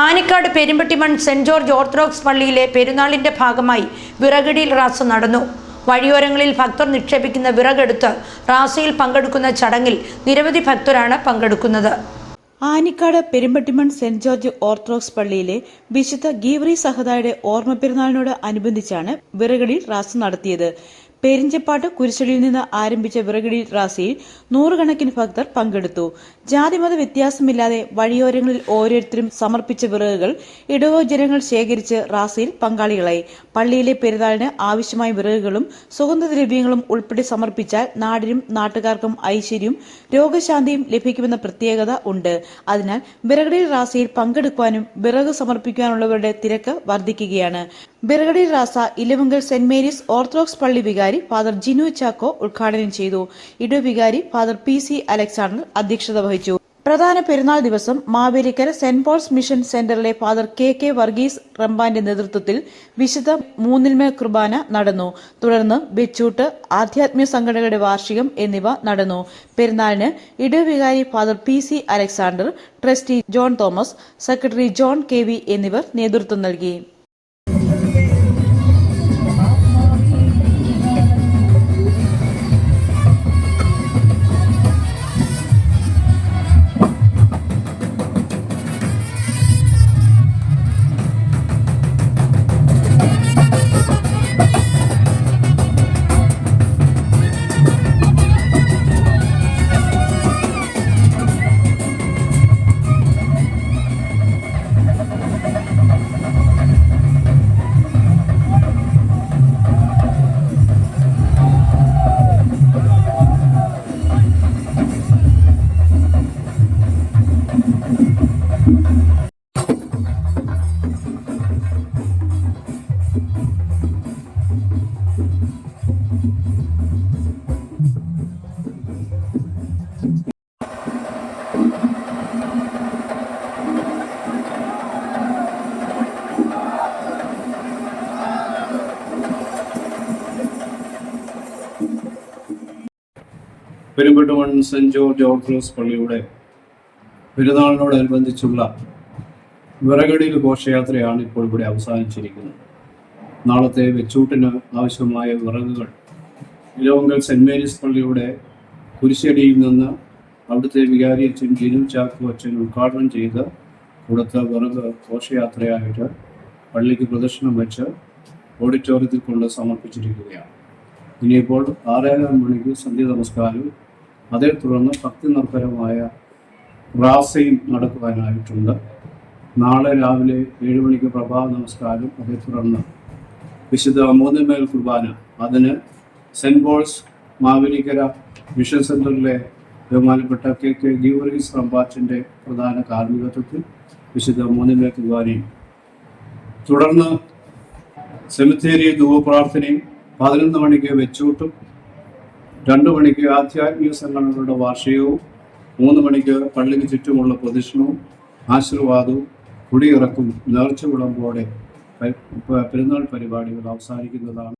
Anikkad Perumbattimon saint George orthodox പള്ളിയിലെ പെരുന്നാളിന്റെ ഭാഗമായി വിറകടിയിൽ റാസ് നടന്നു. വഴിയോരങ്ങളിൽ ഭക്തർ നിക്ഷേപിക്കുന്ന വിറകെടുത്ത് റാസയിൽ പങ്കെടുക്കുന്ന ചടങ്ങിൽ നിരവധി ഭക്തരാണ് പങ്കെടുക്കുന്നത്. Anikkad Perumbattimon saint George orthodox പള്ളിയിലെ വിശുദ്ധ ഗീവറി സഹദായുടെ ഓർമ്മ പെരുന്നാളിനോട് അനുബന്ധിച്ചാണ് വിറകടിയിൽ റാസ് നടത്തിയത്. പെരിഞ്ചപ്പാട്ട് കുരിശടിയിൽ നിന്ന് ആരംഭിച്ച വിറകിടി റാസിയിൽ നൂറുകണക്കിന് ഭക്തർ പങ്കെടുത്തു. ജാതിമത വ്യത്യാസമില്ലാതെ വഴിയോരങ്ങളിൽ ഓരോരുത്തരും സമർപ്പിച്ച വിറകുകൾ ഇടവോ ജനങ്ങൾ ശേഖരിച്ച് റാസിയിൽ പങ്കാളികളായി. പള്ളിയിലെ പെരുന്നാളിന് ആവശ്യമായ വിറകുകളും സുഗന്ധദ്രവ്യങ്ങളും ഉൾപ്പെടെ സമർപ്പിച്ചാൽ നാടിനും നാട്ടുകാർക്കും ഐശ്വര്യവും രോഗശാന്തിയും ലഭിക്കുമെന്ന പ്രത്യേകത ഉണ്ട്. അതിനാൽ വിറകടി റാസയിൽ പങ്കെടുക്കുവാനും വിറക് സമർപ്പിക്കുവാനുള്ളവരുടെ തിരക്ക് വർദ്ധിക്കുകയാണ്. ബിറഗടി റാസ ഇലവുങ്കൽ സെന്റ് മേരീസ് ഓർത്തഡോക്സ് പള്ളി വികാരി ഫാദർ ജിനു ചാക്കോ ഉദ്ഘാടനം ചെയ്തു. ഇടു വികാരി ഫാദർ പി സി അലക്സാണ്ടർ അധ്യക്ഷത വഹിച്ചു. പ്രധാന പെരുന്നാൾ ദിവസം മാവേലിക്കര സെന്റ് പോൾസ് മിഷൻ സെന്ററിലെ ഫാദർ കെ കെ വർഗീസ് റംബാന്റെ നേതൃത്വത്തിൽ വിശുദ്ധ മൂന്നിൽമ കുർബാന നടന്നു. തുടർന്ന് ബെച്ചൂട്ട് ആധ്യാത്മിക സംഘടനകളുടെ വാർഷികം എന്നിവ നടന്നു. പെരുന്നാളിന് ഇടവികാരി father P C Alexander trustee John Thomas secretary John K V എന്നിവർ നേതൃത്വം നൽകി. പെരുമ്പട്ടുമൺ സെന്റ് ജോർജ് ഓർത്തഡോക്സ് പള്ളിയുടെ പെരുന്നാളിനോടനുബന്ധിച്ചുള്ള വിറകടിയിൽ ഘോഷയാത്രയാണ് ഇപ്പോൾ ഇവിടെ അവസാനിച്ചിരിക്കുന്നത്. നാളത്തെ വെച്ചൂട്ടിന് ആവശ്യമായ വിറകുകൾ. ഇലവങ്കൽ സെന്റ് മേരീസ് പള്ളിയുടെ കുരിശടിയിൽ നിന്ന് അവിടുത്തെ വികാരി അച്ഛൻ ജിനു ചാക്കു അച്ഛൻ ഉദ്ഘാടനം ചെയ്ത് കൊടുത്ത വിറക് ഘോഷയാത്രയായിട്ട് പള്ളിക്ക് പ്രദർശനം വെച്ച് ഓഡിറ്റോറിയത്തിൽ കൊണ്ട് സമർപ്പിച്ചിരിക്കുകയാണ്. ഇനിയിപ്പോൾ ആറേകാൽ മണിക്ക് സന്ധ്യ നമസ്കാരവും അതേ തുടർന്ന് ഭക്തി നിർഭരമായ റാസയും നടക്കുവാനായിട്ടുണ്ട്. നാളെ രാവിലെ ഏഴ് മണിക്ക് പ്രഭാത നമസ്കാരം. അതേ തുടർന്ന് വിശുദ്ധ മൂന്നുമേൽ കുർബാന. അതിന് സെന്റ് പോൾസ് മാവേലിക്കര മിഷൻ സെന്ററിലെ ബഹുമാനപ്പെട്ട കെ കെ ഗീവറീസ് റംബാറ്റിന്റെ പ്രധാന കാർമ്മികത്വത്തിൽ വിശുദ്ധ മൂന്നുമേൽ കുർബാനയും തുടർന്ന് സെമിത്തേരി ധൂവപ്രാർത്ഥനയും പതിനൊന്ന് മണിക്ക് വെച്ചൂട്ടും. രണ്ട് മണിക്ക് ആധ്യാത്മിക സംഘടനകളുടെ വാർഷികവും മൂന്ന് മണിക്ക് പള്ളിക്ക് ചുറ്റുമുള്ള പ്രദക്ഷിണവും ആശീർവാദവും കുടിയിറക്കും നേർച്ച വിളമ്പോടെ പെരുന്നാൾ പരിപാടികൾ അവസാനിക്കുന്നതാണ്